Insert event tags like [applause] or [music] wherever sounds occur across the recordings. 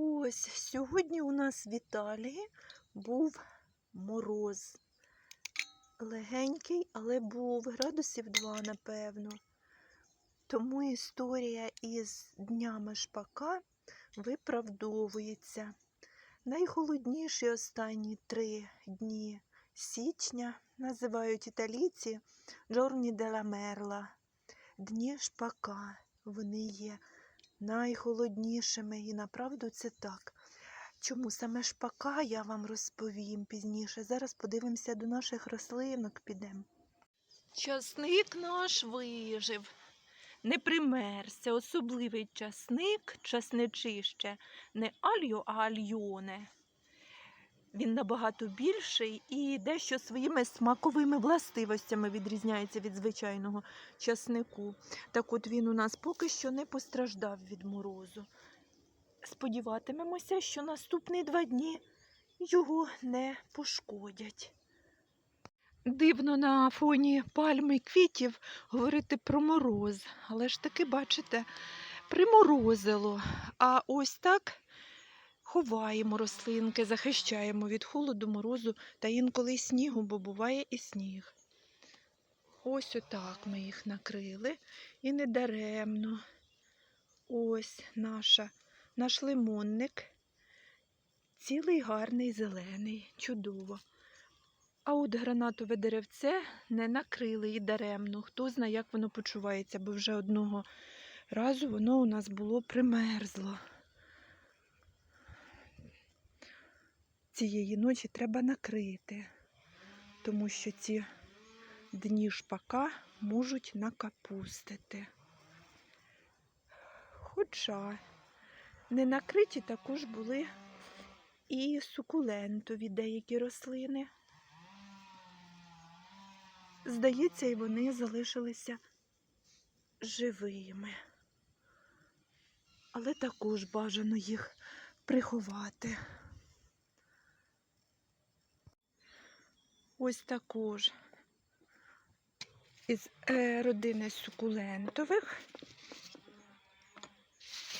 Ось сьогодні у нас в Італії був мороз. Легенький, але був градусів 2, напевно. Тому історія із днями шпака виправдовується. Найхолодніші останні три дні січня називають італійці Джорні дела Мерла. Дні шпака. Вони є найхолоднішими, і направду це так. Чому саме шпака, я вам розповім пізніше. Зараз подивимося до наших рослинок підемо. Часник наш вижив, не примерся. Особливий часник, часничище, не альо, а альйоне. Він набагато більший і дещо своїми смаковими властивостями відрізняється від звичайного часнику. Так от він у нас поки що не постраждав від морозу. Сподіватимемося, що наступні два дні його не пошкодять. Дивно на фоні пальми і квітів говорити про мороз, але ж таки, бачите, приморозило. А ось так ховаємо рослинки, захищаємо від холоду, морозу та інколи снігу, бо буває і сніг. Ось отак ми їх накрили і не даремно. Ось наша, наш лимонник. Цілий гарний зелений, чудово. А от гранатове деревце не накрили і даремно. Хто знає, як воно почувається, бо вже одного разу воно у нас було примерзло. Цієї ночі треба накрити, тому що ці дні шпака можуть накапустити. Хоча не накриті також були і сукулентові деякі рослини. Здається, і вони залишилися живими. Але також бажано їх приховати. Ось також із е, родини сукулентових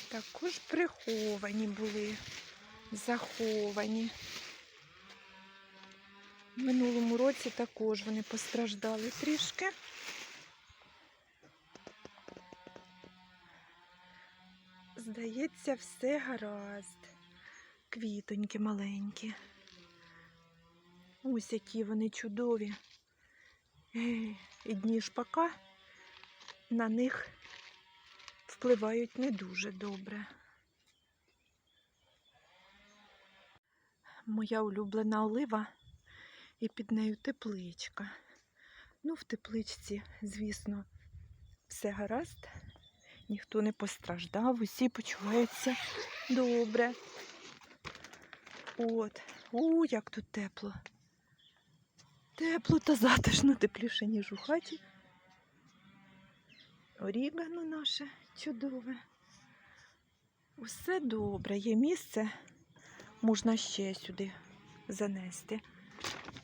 також приховані були, заховані. В минулому році також вони постраждали трішки. Здається, все гаразд. Квітоньки маленькі. Ось які вони чудові. Е, І дні шпака на них впливають не дуже добре. Моя улюблена олива і під нею тепличка. Ну, в тепличці, звісно, все гаразд, ніхто не постраждав, усі почуваються добре. От, у, як тут тепло. Тепло та затишно, тепліше, ніж у хаті. Орігано наше чудове. Усе добре, є місце, можна ще сюди занести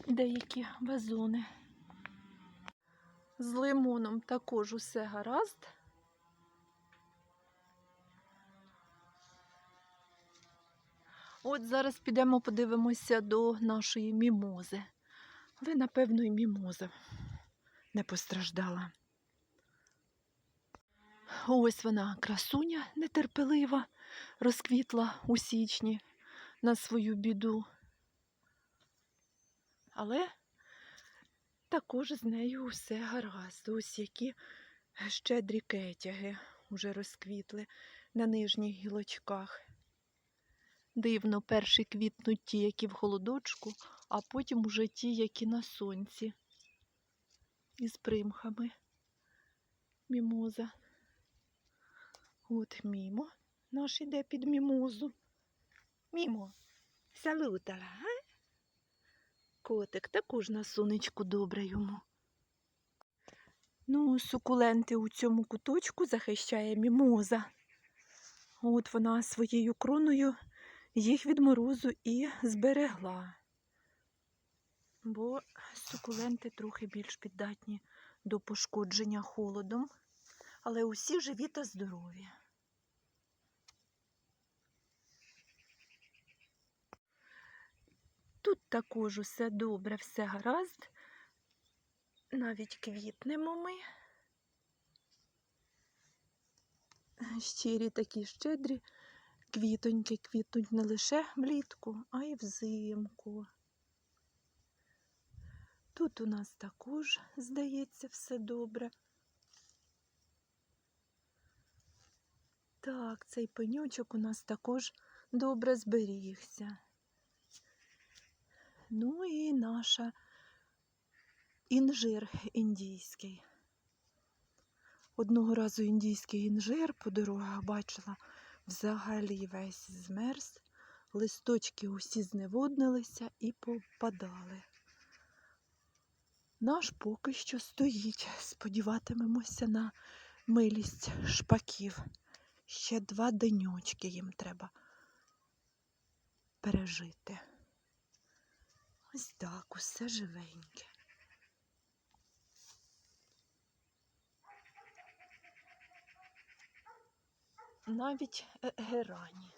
деякі вазони. З лимоном також усе гаразд. От зараз підемо подивимося до нашої мімози. Але, напевно, і мімоза не постраждала. Ось вона, красуня нетерпелива, розквітла у січні на свою біду. Але також з нею все гаразд. Ось які щедрі кетяги вже розквітли на нижніх гілочках. Дивно, перші квітнуть ті, які в холодочку, а потім уже ті, які на сонці. Із примхами. Мімоза. От мімо наш іде під мімозу. Мімо, салютала, а? Котик також на сонечку добре йому. Ну, сукуленти у цьому куточку захищає мімоза. От вона своєю кроною їх від морозу і зберегла, бо сукуленти трохи більш піддатні до пошкодження холодом, але усі живі та здорові. Тут також усе добре, все гаразд, навіть квітнемо ми. Щирі такі щедрі квітоньки квітнуть не лише влітку, а й взимку. Тут у нас також, здається, все добре. Так, цей пеньочок у нас також добре зберігся. Ну і наша інжир індійський. Одного разу індійський інжир по дорогах бачила, взагалі весь змерз, листочки усі зневоднилися і попадали. Наш поки що стоїть, сподіватимемося на милість шпаків. Ще два деньочки їм треба пережити. Ось так, усе живеньке. Навіть е, герані.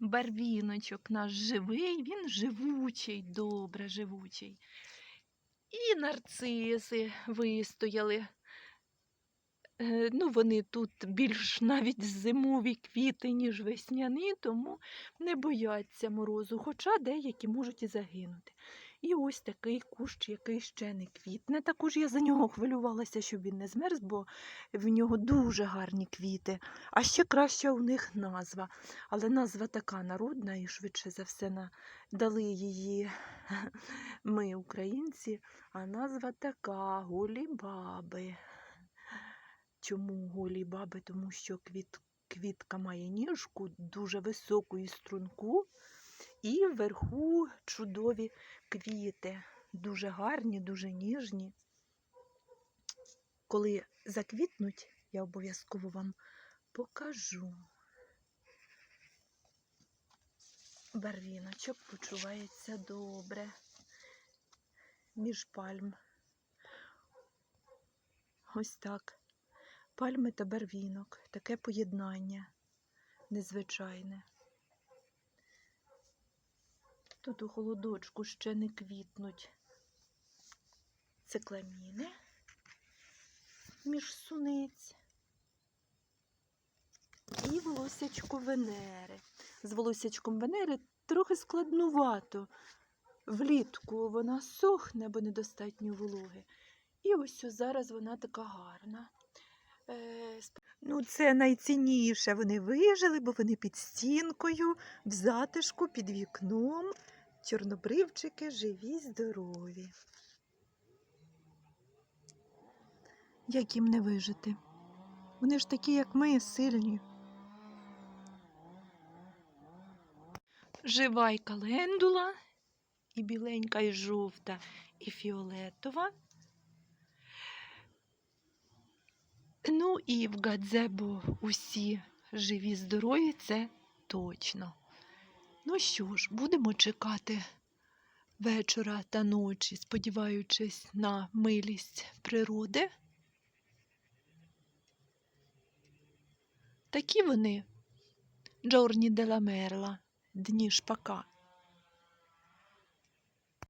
Барвіночок наш живий, він живучий, добре живучий. І нарциси вистояли. Е, Ну, вони тут більш навіть зимові квіти, ніж весняні, тому не бояться морозу, хоча деякі можуть і загинути. І ось такий кущ, який ще не квітне. Також я за нього хвилювалася, щоб він не змерз, бо в нього дуже гарні квіти. А ще краща у них назва. Але назва така народна, і швидше за все дали її [laughs] ми, українці, а назва така голі баби. Чому голі баби? Тому що квіт, квітка має ніжку дуже високу і струнку, і вверху чудові квіти. Дуже гарні, дуже ніжні. Коли заквітнуть, я обов'язково вам покажу. Барвіночок почувається добре між пальм. Ось так. Пальми та барвінок. Таке поєднання незвичайне. Тут у холодочку ще не квітнуть цикламіни між суниць. І волосячко Венери. З волосячком Венери трохи складнувато. Влітку вона сохне, бо недостатньо вологи. І ось зараз вона така гарна. Е, Ну, це найцінніше. Вони вижили, бо вони під стінкою, в затишку, під вікном. Чорнобривчики живі, здорові. Як їм не вижити? Вони ж такі, як ми, сильні. Жива й календула, і біленька, і жовта, і фіолетова. Ну і в гадзебо усі живі, здорові, це точно. Ну що ж, будемо чекати вечора та ночі, сподіваючись на милість природи. Такі вони Джорні де ла Мерла, дні шпака.